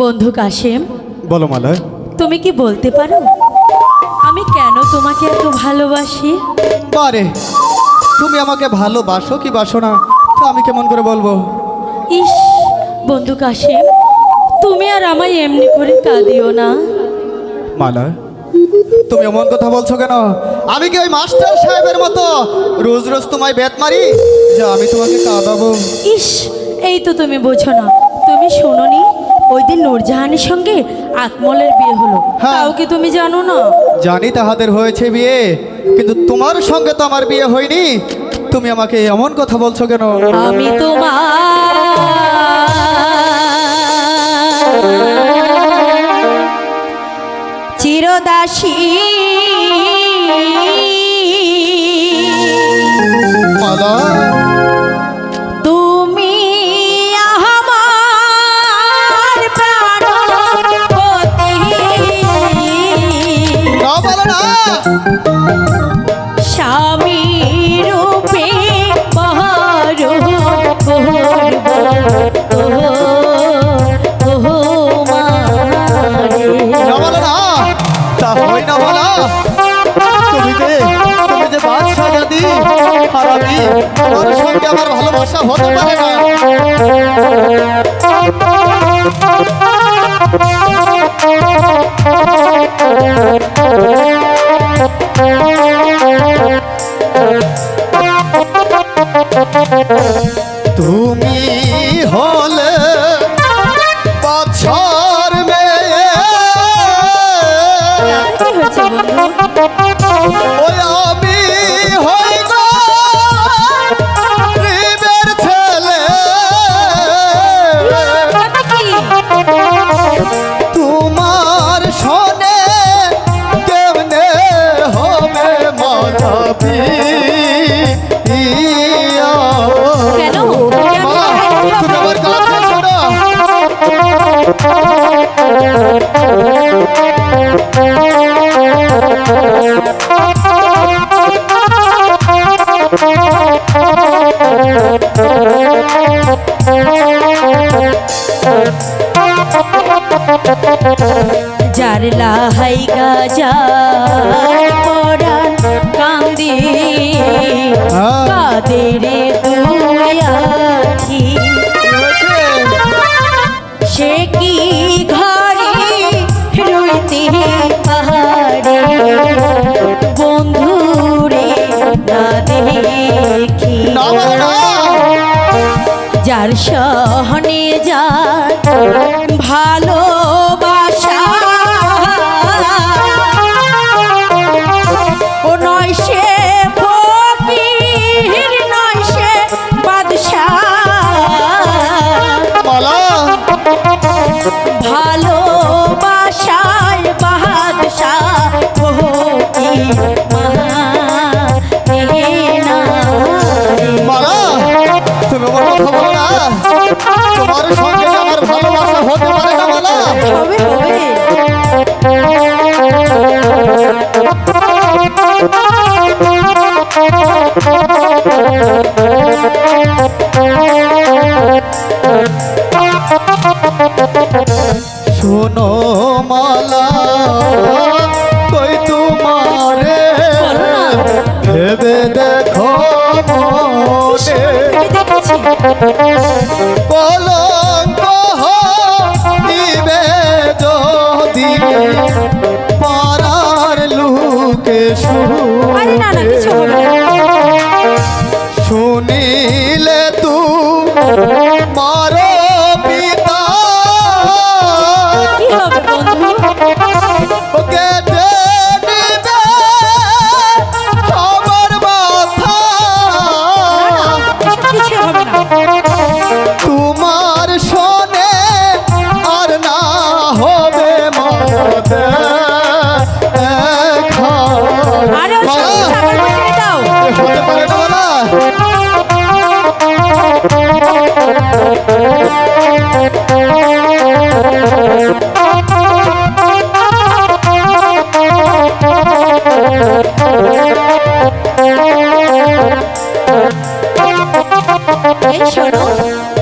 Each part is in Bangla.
বন্ধু কাশেম। বলো মালা তুমি কি বলতে পারো? আমি কেন তোমাকে এত ভালোবাসি? বারে তুমি আমাকে ভালোবাসো কি বাসো না তা আমি কেমন করে বলব? ইস বন্ধু কাশেম তুমি আর আমায় এমনি করে কাঁদিও না। মালা তুমি এমন কথা বলছো কেন? আমি কি ওই মাস্টার সাহেবের মতো রোজ রোজ তোমায় বেত মারি যা আমি তোমাকে কাঁদাবো? ইস এই তো তুমি বোঝো না। তুমি শোনোনি ওই দিন নূরজাহানের সঙ্গে আকমলের বিয়ে হলো। হ্যাঁ। তাও কি তুমি জানো না? জানি তাহাদের হয়েছে বিয়ে কিন্তু তোমার সঙ্গে তো আমার বিয়ে হয়নি। তুমি আমাকে এমন কথা বলছো কেন? আমি তোমার চিরদাসী। মালা। হয় না বলা। তুমি যে তুমি যে বাদশাহ জাতি, আর আমি তোমার সঙ্গে আমার ভালোবাসা হতে পারে না। তুমি যার লাহাই গাজার পরাণ কান্দি হ্যাঁ। কাদেরে যার সহনে বাদশাহ। মালা। ভালোবাসায় বাদশাহ শোনো মালা কই তোমারে? বলো ভেবে দেখো মনে। আরে না না কিছু হবে না। শুনিলে তু মারো পিতা। কি হবে বন্ধু? পারে না বলা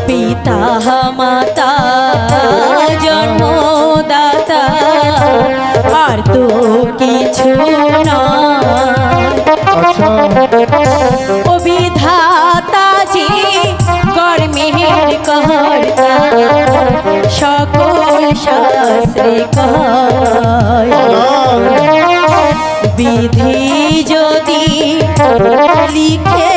পিতা মাতা জন্মদাতা আর তো সকল শাস্ত্রে বিধি যদি লিখে